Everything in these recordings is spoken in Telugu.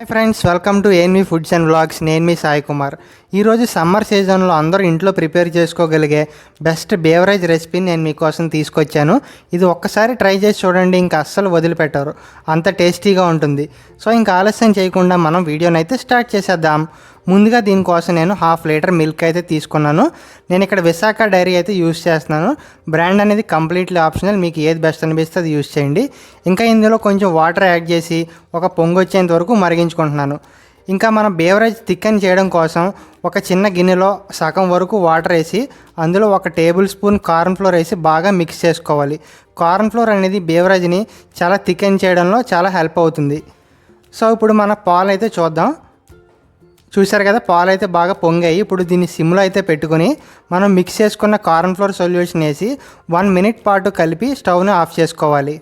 Hi friends welcome to ANV foods and vlogs నేను మీ సాయి కుమార్. ఈరోజు సమ్మర్ సీజన్లో అందరూ ఇంట్లో ప్రిపేర్ చేసుకోగలిగే బెస్ట్ బేవరేజ్ రెసిపీని నేను మీకోసం తీసుకొచ్చాను. ఇది ఒక్కసారి ట్రై చేసి చూడండి ఇంకా అస్సలు వదిలిపెట్టారు. అంత టేస్టీగా ఉంటుంది. సో ఇంకా ఆలస్యం చేయకుండా మనం వీడియోనైతే స్టార్ట్ చేసేద్దాం. ముందుగా దీనికోసం నేను హాఫ్ లీటర్ మిల్క్ అయితే తీసుకున్నాను. నేను ఇక్కడ విశాఖ డైరీ అయితే యూస్ చేస్తున్నాను. బ్రాండ్ అనేది కంప్లీట్లీ ఆప్షనల్. మీకు ఏది బెస్ట్ అనిపిస్తే అది యూస్ చేయండి. ఇంకా ఇందులో కొంచెం వాటర్ యాడ్ చేసి ఒక పొంగు వచ్చేంత వరకు మరిగించుకుంటున్నాను. ఇంకా మనం బేవరేజ్ థిక్కన్ చేయడం కోసం ఒక చిన్న గిన్నెలో సగం వరకు వాటర్ వేసి అందులో ఒక టేబుల్ స్పూన్ కార్న్ ఫ్లోర్ వేసి బాగా మిక్స్ చేసుకోవాలి. కార్న్ ఫ్లోర్ అనేది బేవరేజ్ని చాలా థిక్కన్ చేయడంలో చాలా హెల్ప్ అవుతుంది. సో ఇప్పుడు మన పాలు అయితే చూద్దాం. చూసారు కదా పాలు అయితే బాగా పొంగాయి. ఇప్పుడు దీన్ని సిమ్లో అయితే పెట్టుకుని మనం మిక్స్ చేసుకున్న కార్న్ ఫ్లోర్ సొల్యూషన్ వేసి వన్ మినిట్ పాటు కలిపి స్టవ్ని ఆఫ్ చేసుకోవాలి.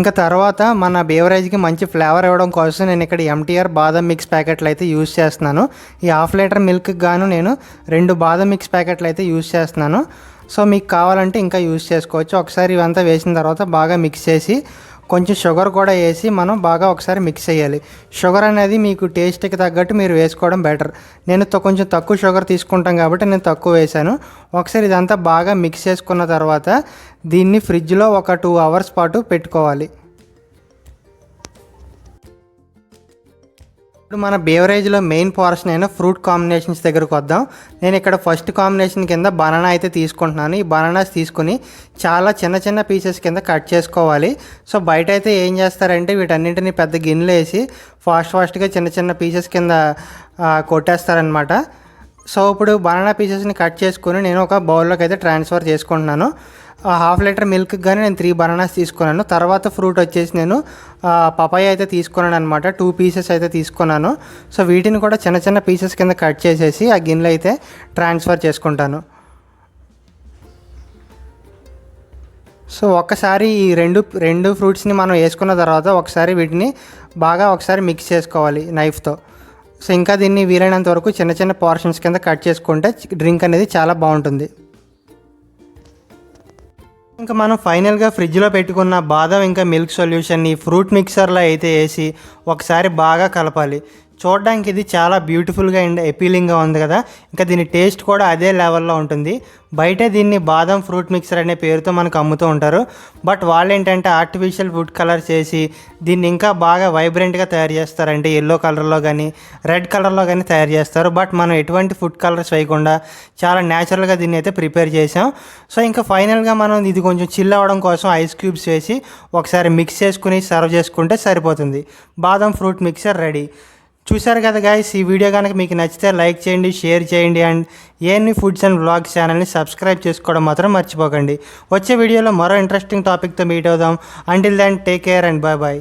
ఇంకా తర్వాత మన బేవరేజ్కి మంచి ఫ్లేవర్ ఇవ్వడం కోసం నేను ఇక్కడ ఎంటీఆర్ బాదం మిక్స్ ప్యాకెట్లు అయితే యూస్ చేస్తున్నాను. ఈ హాఫ్ లీటర్ మిల్క్కి గాను నేను రెండు బాదం మిక్స్ ప్యాకెట్లు అయితే యూస్ చేస్తున్నాను. సో మీకు కావాలంటే ఇంకా యూస్ చేసుకోవచ్చు. ఒకసారి ఇవంతా వేసిన తర్వాత బాగా మిక్స్ చేసి కొంచెం షుగర్ కూడా వేసి మనం బాగా ఒకసారి మిక్స్ చేయాలి. షుగర్ అనేది మీకు టేస్ట్కి తగ్గట్టు మీరు వేసుకోవడం బెటర్. నేను కొంచెం తక్కువ షుగర్ తీసుకుంటాం కాబట్టి నేను తక్కువ వేశాను ఒకసారి ఇదంతా బాగా మిక్స్ చేసుకున్న తర్వాత దీన్ని ఫ్రిడ్జ్లో ఒక టూ అవర్స్ పాటు పెట్టుకోవాలి. ఇప్పుడు మన బేవరేజ్లో మెయిన్ పోర్షన్ అయిన ఫ్రూట్ కాంబినేషన్స్ దగ్గరకు వద్దాం. నేను ఇక్కడ ఫస్ట్ కాంబినేషన్ కింద బనానా అయితే తీసుకుంటున్నాను. ఈ బనానాస్ తీసుకుని చాలా చిన్న చిన్న పీసెస్ కింద కట్ చేసుకోవాలి. సో బయట అయితే ఏం చేస్తారంటే వీటన్నింటిని పెద్ద గిన్నెలు వేసి ఫాస్ట్ ఫాస్ట్గా చిన్న చిన్న పీసెస్ కింద కొట్టేస్తారనమాట సో ఇప్పుడు బనానా పీసెస్ని కట్ చేసుకుని నేను ఒక బౌల్లోకి అయితే ట్రాన్స్ఫర్ చేసుకుంటున్నాను. హాఫ్ లీటర్ మిల్క్ కానీ నేను త్రీ బనానాస్ తీసుకున్నాను. తర్వాత ఫ్రూట్ వచ్చేసి నేను పపాయ అయితే తీసుకున్నాను అనమాట టూ పీసెస్ అయితే తీసుకున్నాను. సో వీటిని కూడా చిన్న చిన్న పీసెస్ కింద కట్ చేసేసి ఆ గిన్నెలో అయితే ట్రాన్స్ఫర్ చేసుకుంటాను. సో ఒక్కసారి ఈ రెండు రెండు ఫ్రూట్స్ని మనం వేసుకున్న తర్వాత ఒకసారి వీటిని బాగా ఒకసారి మిక్స్ చేసుకోవాలి నైఫ్తో సో ఇంకా దీన్ని వీలైనంత వరకు చిన్న చిన్న పోర్షన్స్ కింద కట్ చేసుకుంటే డ్రింక్ అనేది చాలా బాగుంటుంది. ఇంకా మనం ఫైనల్గా ఫ్రిడ్జ్లో పెట్టుకున్న బాదం ఇంకా మిల్క్ సొల్యూషన్ని ఫ్రూట్ మిక్సర్లో అయితే వేసి ఒకసారి బాగా కలపాలి. చూడడానికి ఇది చాలా బ్యూటిఫుల్గా అండ్ ఎపీలింగ్గా ఉంది కదా. ఇంకా దీని టేస్ట్ కూడా అదే లెవెల్లో ఉంటుంది. బయట దీన్ని బాదం ఫ్రూట్ మిక్సర్ అనే పేరుతో మనకు అమ్ముతూ ఉంటారు. బట్ వాళ్ళు ఏంటంటే ఆర్టిఫిషియల్ ఫుడ్ కలర్స్ చేసి దీన్ని ఇంకా బాగా వైబ్రెంట్గా తయారు చేస్తారు అంటే ఎల్లో కలర్లో కానీ రెడ్ కలర్లో కానీ తయారు చేస్తారు. బట్ మనం ఎటువంటి ఫుడ్ కలర్స్ వేయకుండా చాలా న్యాచురల్గా దీన్ని అయితే ప్రిపేర్ చేసాం సో ఇంకా ఫైనల్గా మనం ఇది కొంచెం చిల్ అవ్వడం కోసం ఐస్ క్యూబ్స్ వేసి ఒకసారి మిక్స్ చేసుకుని సర్వ్ చేసుకుంటే సరిపోతుంది. బాదం ఫ్రూట్ మిక్సర్ రెడీ చూశారు కదా గాయస్ ఈ వీడియో కనుక మీకు నచ్చితే లైక్ చేయండి షేర్ చేయండి and ANV foods and blogs ఛానల్ని సబ్స్క్రైబ్ చేసుకోవడం మాత్రం మర్చిపోకండి. వచ్చే వీడియోలో మరో ఇంట్రెస్టింగ్ టాపిక్తో మీట్ అవుదాం. Until then take care and bye bye